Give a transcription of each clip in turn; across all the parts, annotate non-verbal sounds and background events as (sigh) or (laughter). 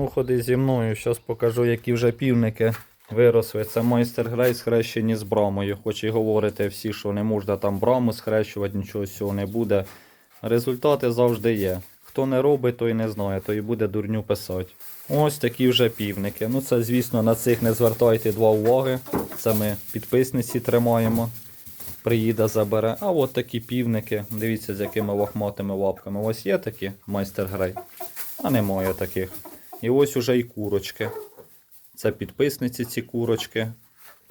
Ну, Ходи зі мною, зараз покажу, які вже півники виросли. Це майстер грей схрещені з брамою. Хоч і говорите всі, що не можна там браму схрещувати, нічого цього не буде. Результати завжди є. Хто не робить, той не знає, той буде дурню писати. Ось такі вже півники. Ну це, звісно, на цих не звертайте два уваги. Це ми підписниці тримаємо. Приїде, забере. А от такі півники. Дивіться, з якими лохматими лапками. Ось є такі майстер грей. А немає таких. І ось уже і курочки. Це підписниці ці курочки.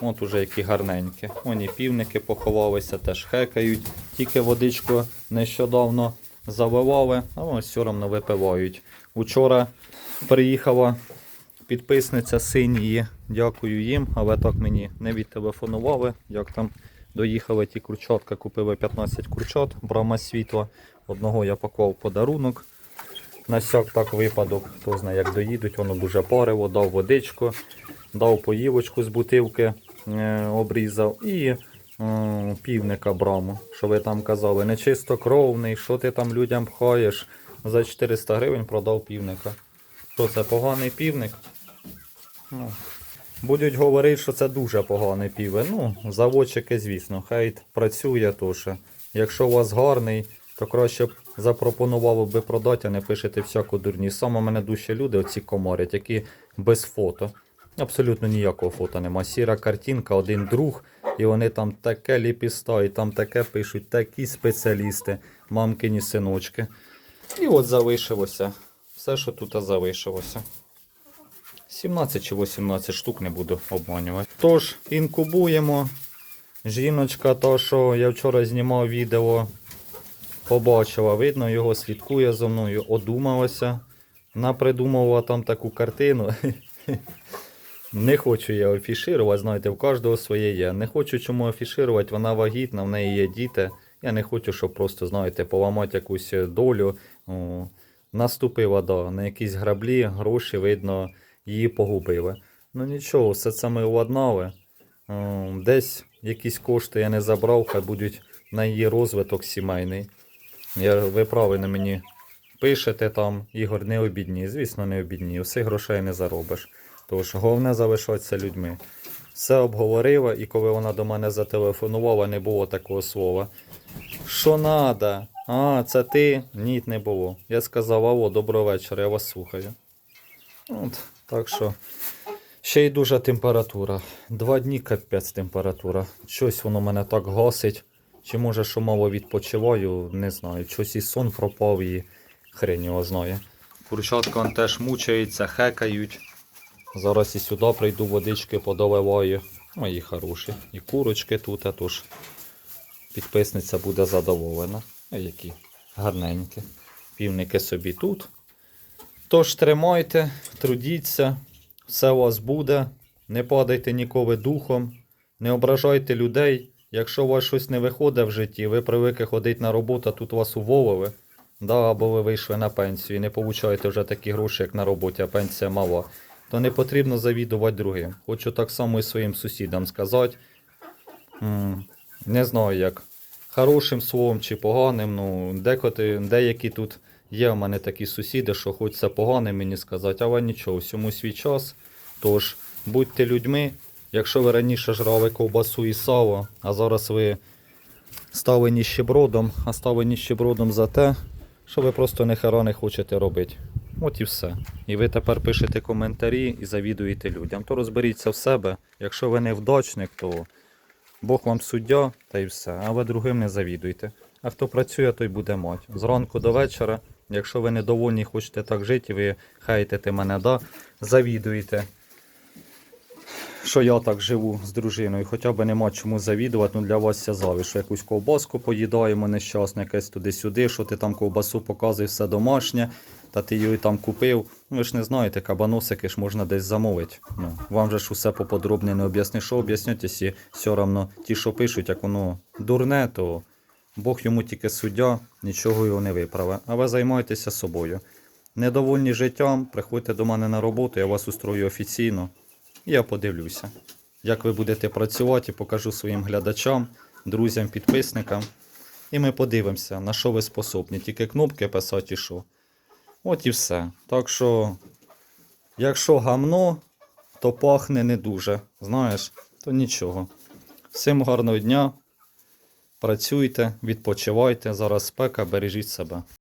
От уже які гарненькі. Вони півники поховалися, теж хекають. Тільки водичку нещодавно заливали, а ось все одно випивають. Учора приїхала підписниця синії. Дякую їм, але так мені не відтелефонували. Як там доїхали ті курчатка, купили 15 курчат, брама світла. Одного я поклав подарунок. На сяк так випадок, хто знає, як доїдуть, воно дуже парило, дав водичку, дав поївочку з бутилки, е, обрізав і е, півника браму. Що ви там казали, нечистокровний, що ти там людям пхаєш. За 400 гривень продав півника. Що це поганий півник? Ну, будуть говорити, що це дуже поганий півник. Ну, заводчики, звісно, хай працює теж. Якщо у вас гарний, то краще запропонував би продати, а не пишете всяку дурні. Саме мене дужче люди, оці комарять, які без фото. Абсолютно ніякого фото нема. Сіра картинка, один друг, і вони там таке ліпіста, і там таке пишуть, такі спеціалісти, мамкині синочки. І от залишилося. Все, що тут залишилося. 17 чи 18 штук не буду обманювати. Тож, інкубуємо. Жіночка, то, що я вчора знімав відео, побачила, видно, його слідкує за мною, одумалася, напридумувала там таку картину. (laughs) Не хочу я афішувати, знаєте, в кожного своє є. Не хочу чому афішувати, вона вагітна, в неї є діти. Я не хочу, щоб просто, знаєте, поламати якусь долю. Наступила да, на якісь граблі, гроші, видно, її погубили. Ну нічого, все це ми уладнали. Десь якісь кошти я не забрав, хай будуть на її розвиток сімейний. Я, ви правильно мені пишете там, Ігор, не обідні. Звісно, не обідні. Всіх грошей не заробиш. Тож головне залишатися людьми. Все обговорила, і коли вона до мене зателефонувала, не було такого слова. Що надо? А, це ти? Ні, не було. Я сказав, алло, доброго вечора, я вас слухаю. От, так що. Ще й дуже температура. Два дні капець температура. Щось воно мене так гасить. Чи може, мало відпочиваю, не знаю. Щось і сон пропав і хрень його знає. Курчатка он теж мучається, хекають. Зараз і сюди прийду, водички подоливаю. Мої хороші. І курочки тут, а тож підписниця буде задоволена. А які гарненькі. Півники собі тут. Тож тримайте, трудіться, все у вас буде. Не падайте ніколи духом, не ображайте людей. Якщо у вас щось не виходить в житті, ви привикли ходити на роботу, а тут вас уволили. Да, або ви вийшли на пенсію і не получаєте вже такі гроші, як на роботі, а пенсія мала, то не потрібно завідувати другим. Хочу так само і своїм сусідам сказати. Не знаю як. Хорошим словом чи поганим, ну, декоти, деякі тут є в мене такі сусіди, що хочеться погане мені сказати, але нічого, всьому свій час. Тож будьте людьми. Якщо ви раніше жрали ковбасу і сало, а зараз ви стали ніщебродом, а стали ніщебродом за те, що ви просто ніхера не хочете робити. От і все. І ви тепер пишете коментарі і завідуєте людям. То розберіться в себе. Якщо ви не вдачник, то Бог вам суддя та й все. А ви другим не завідуйте. А хто працює, той буде мати. Зранку до вечора, якщо ви недовольні, хочете так жити, ви хайтете мене, да, завідуєте що я так живу з дружиною, хоча б нема чому завідувати, ну для вас завжди, що якусь ковбаску поїдаємо нещасне, якесь туди-сюди, що ти там ковбасу показуєш, все домашнє, та ти її там купив. Ну, ви ж не знаєте, кабаносики ж можна десь замовити. Ну, вам же ж усе поподробне не об'ясни, що якщо все одно ті, що пишуть, як воно дурне, то Бог йому тільки суддя, нічого його не виправе. А ви займайтеся собою. Недовольні життям, приходьте до мене на роботу, я вас устрою офіційно. Я подивлюся, як ви будете працювати, покажу своїм глядачам, друзям, підписникам. І ми подивимося, на що ви способні. Тільки кнопки писати і що. От і все. Так що Якщо гамно, то пахне не дуже. Знаєш, то нічого. Всім гарного дня. Працюйте, відпочивайте. Зараз спека, бережіть себе.